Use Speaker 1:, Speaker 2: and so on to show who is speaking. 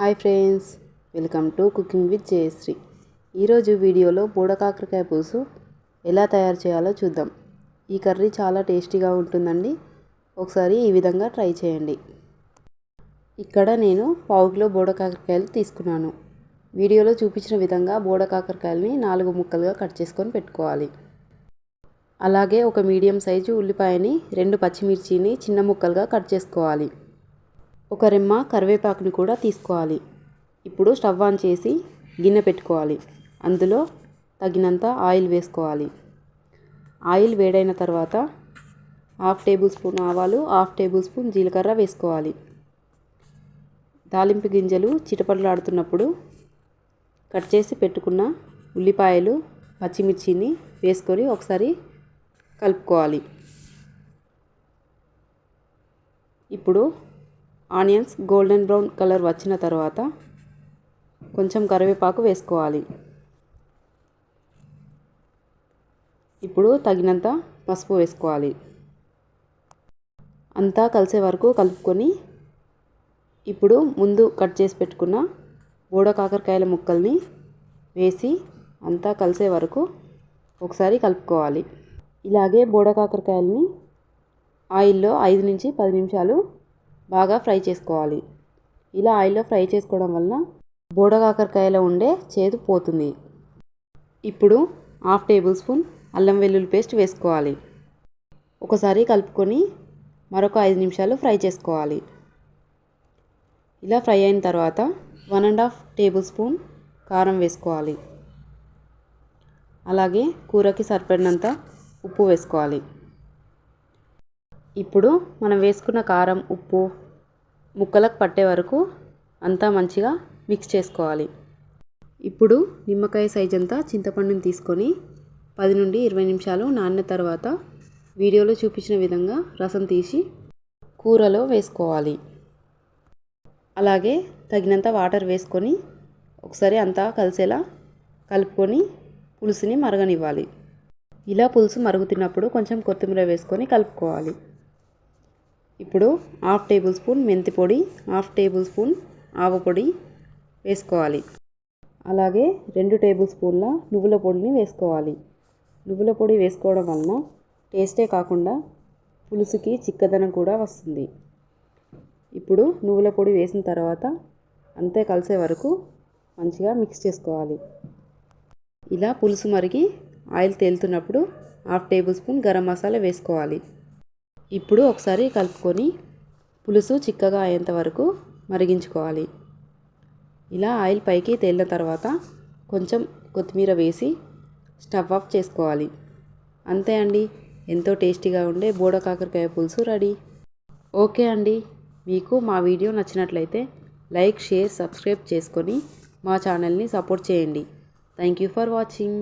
Speaker 1: Hi friends welcome to cooking with Jayashree. ఈరోజు వీడియోలో బూడకాకరకాయ పులుసు ఎలా తయారు చేయాలో చూద్దాం. ఈ కర్రీ చాలా టేస్టీగా ఉంటుందండి. ఒకసారి ఈ విధంగా ట్రై చేయండి. ఇక్కడ నేను పావు కిలో బూడకాకరకాయలు తీసుకున్నాను. వీడియోలో చూపించిన విధంగా బూడకాకరకాయలని నాలుగు ముక్కలుగా కట్ చేసుకొని పెట్టుకోవాలి. అలాగే ఒక మీడియం సైజు ఉల్లిపాయని రెండు పచ్చిమిర్చిని చిన్న ముక్కలుగా కట్ చేసుకోవాలి. ఒక రెమ్మ కరివేపాకుని కూడా తీసుకోవాలి. ఇప్పుడు స్టవ్ ఆన్ చేసి గిన్నె పెట్టుకోవాలి. అందులో తగినంత ఆయిల్ వేసుకోవాలి. ఆయిల్ వేడైన తర్వాత హాఫ్ టేబుల్ స్పూన్ ఆవాలు హాఫ్ టేబుల్ స్పూన్ జీలకర్ర వేసుకోవాలి. దాలింపు గింజలు చిటపటలాడుతున్నప్పుడు కట్ చేసి పెట్టుకున్న ఉల్లిపాయలు పచ్చిమిర్చిని వేసుకొని ఒకసారి కలుపుకోవాలి. ఇప్పుడు ఆనియన్స్ గోల్డెన్ బ్రౌన్ కలర్ వచ్చిన తర్వాత కొంచెం కరివేపాకు వేసుకోవాలి. ఇప్పుడు తగినంత పసుపు వేసుకోవాలి. అంతా కలిసే వరకు కలుపుకొని ఇప్పుడు ముందు కట్ చేసి పెట్టుకున్న బోడ కాకరకాయల ముక్కల్ని వేసి అంతా కలిసే వరకు ఒకసారి కలుపుకోవాలి. ఇలాగే బోడ కాకరకాయలని ఆయిల్లో ఐదు నుంచి పది నిమిషాలు బాగా ఫ్రై చేసుకోవాలి. ఇలా ఆయిల్లో ఫ్రై చేసుకోవడం వలన బోడకాకరకాయలో ఉండే చేదు పోతుంది. ఇప్పుడు హాఫ్ టేబుల్ స్పూన్ అల్లం వెల్లుల్లి పేస్ట్ వేసుకోవాలి. ఒకసారి కలుపుకొని మరొక ఐదు నిమిషాలు ఫ్రై చేసుకోవాలి. ఇలా ఫ్రై అయిన తర్వాత one and half tablespoon కారం వేసుకోవాలి. అలాగే కూరకి సరిపడినంత ఉప్పు వేసుకోవాలి. ఇప్పుడు మనం వేసుకున్న కారం ఉప్పు ముక్కలకు పట్టే వరకు అంతా మంచిగా మిక్స్ చేసుకోవాలి. ఇప్పుడు నిమ్మకాయ సైజ్ అంతా చింతపండుని తీసుకొని పది నుండి ఇరవై నిమిషాలు నానిన తర్వాత వీడియోలో చూపించిన విధంగా రసం తీసి కూరలో వేసుకోవాలి. అలాగే తగినంత వాటర్ వేసుకొని ఒకసారి అంతా కలిసేలా కలుపుకొని పులుసుని మరగనివ్వాలి. ఇలా పులుసు మరుగుతున్నప్పుడు కొంచెం కొత్తిమీర వేసుకొని కలుపుకోవాలి. ఇప్పుడు హాఫ్ టేబుల్ స్పూన్ మెంతి పొడి హాఫ్ టేబుల్ స్పూన్ ఆవ పొడి వేసుకోవాలి. అలాగే రెండు టేబుల్ స్పూన్ల నువ్వుల పొడిని వేసుకోవాలి. నువ్వుల పొడి వేసుకోవడం వలన టేస్టే కాకుండా పులుసుకి చిక్కదనం కూడా వస్తుంది. ఇప్పుడు నువ్వుల పొడి వేసిన తర్వాత అంతే కలిసే వరకు మంచిగా మిక్స్ చేసుకోవాలి. ఇలా పులుసు మరిగి ఆయిల్ తేలుతున్నప్పుడు half tablespoon garam masala వేసుకోవాలి. ఇప్పుడు ఒకసారి కలుపుకొని పులుసు చిక్కగా అయ్యేంత వరకు మరిగించుకోవాలి. ఇలా ఆయిల్ పైకి తేలిన తర్వాత కొంచెం కొత్తిమీర వేసి స్టవ్ ఆఫ్ చేసుకోవాలి. అంతే అండి. ఎంతో టేస్టీగా ఉండే బోడ కాకరకాయ పులుసు రెడీ. ఓకే అండి. మీకు మా వీడియో నచ్చినట్లయితే లైక్ షేర్ సబ్స్క్రైబ్ చేసుకొని మా ఛానల్ని సపోర్ట్ చేయండి. Thank you for watching.